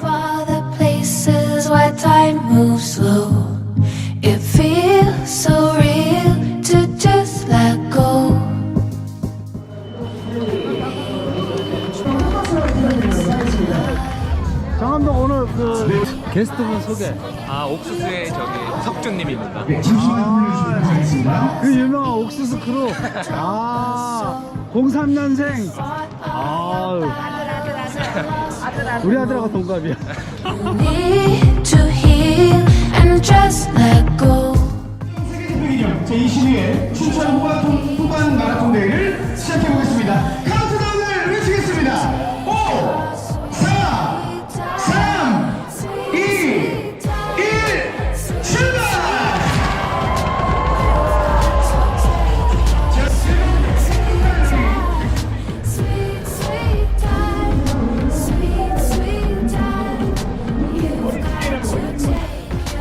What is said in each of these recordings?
for the places where time moves slow. It feels so real to just let go. 장암동 오늘 그 게스트분 소개. 아 옥수수의 저기 석준님입니다. 그 유명한 옥수수 크루. 아, 03년생. 아, 우리 아들하고 동갑이야.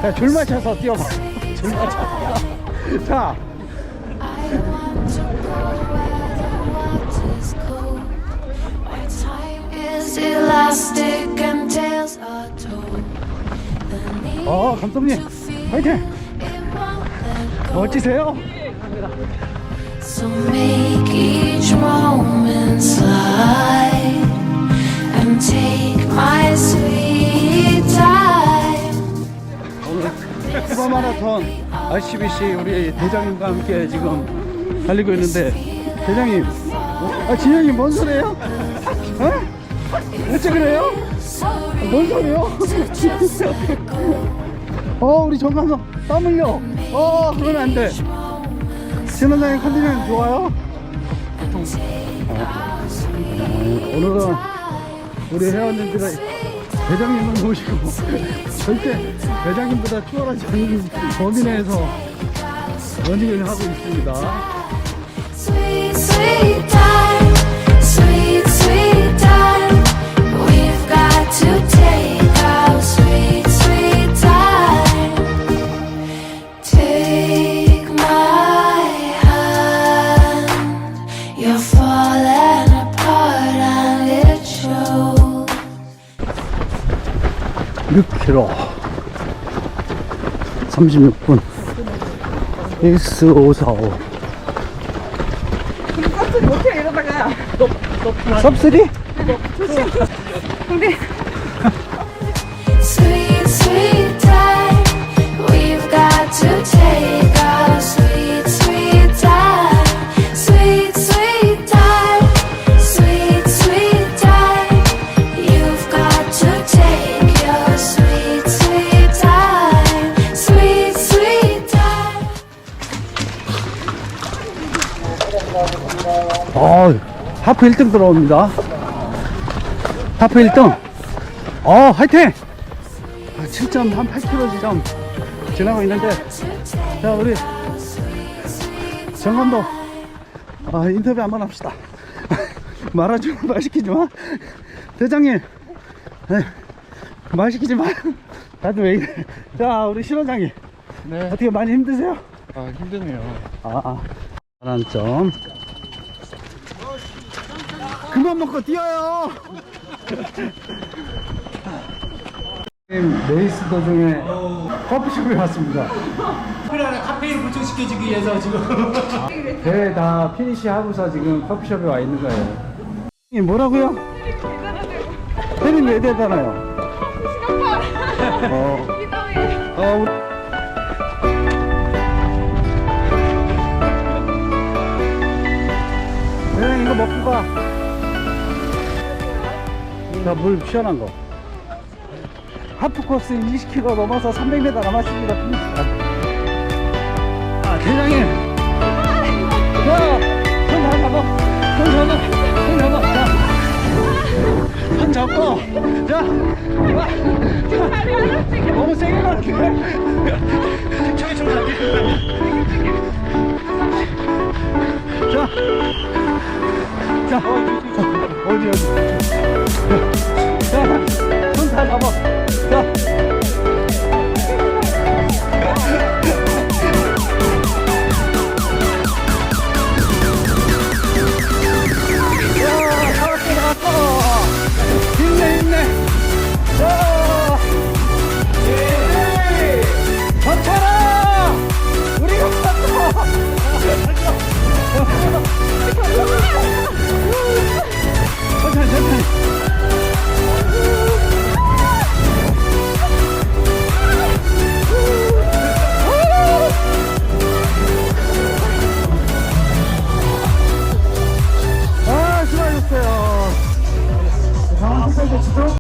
자, 줄 맞춰서 뛰어봐. 줄 맞춰. 자, 어, 감독님. 화이팅! 멋지세요? So make each moment 마라톤 RCBC 우리 대장님과 함께 지금 달리고 있는데 대장님 아 진영님 뭔 소리예요? 어? 어째 그래요? 뭔 소리요? 어 우리 정감독 땀 흘려 어 그러면 안돼 신원장님 컨디션 좋아요? 어, 오늘은 우리 회원님들의 대장님을 모시고 절대 대장님보다 추월하지 않는 범위 내에서 러닝을 하고 있습니다. 6km 36분 1445 어떻게 이러다가 섭스리? Sweet, 하프 1등 들어옵니다. 하프 1등. 어, 화이팅! 아, 7.8km 지점 지나고 있는데, 자, 우리 정 감독, 아, 인터뷰 한번 합시다. 말아주면 말 시키지 마. 대장님, 네, 말 시키지 마. 다들 왜 이래. 자, 우리 신원장님. 네. 어떻게 많이 힘드세요? 아 힘드네요. 아, 아. 하나 점. 그만 먹고 뛰어요. 레이스 도중에 커피숍에 왔습니다. 특별한 카페인 불청시켜주기 위해서 지금 대회 다 피니시 하고서 지금 커피숍에 와 있는 거예요. 이게 뭐라고요? 혜린 왜 대단해요? 어, 어, 우리- 이거 먹고 가. 자, 물 시원한 거. 하프 코스 20km 넘어서 300m 남았습니다. 아, 대장님. 자, 손다 잡아. 손 잡아. 손 잡아. 자. 손 잡고. 자. 와. 자. 너무 세게 가는데.